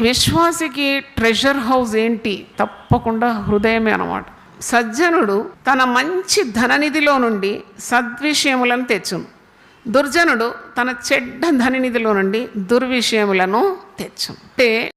విశ్వాసికి treasure house ఏంటి? తప్పకుండా హృదయమే అనమాట సజ్జనుడు తన మంచి ధననిధిలో నుండి సద్విషయములను తెచ్చును. దుర్జనుడు తన చెడ్డ ధననిధిలో నుండి దుర్విషయములను తెచ్చును. అంటే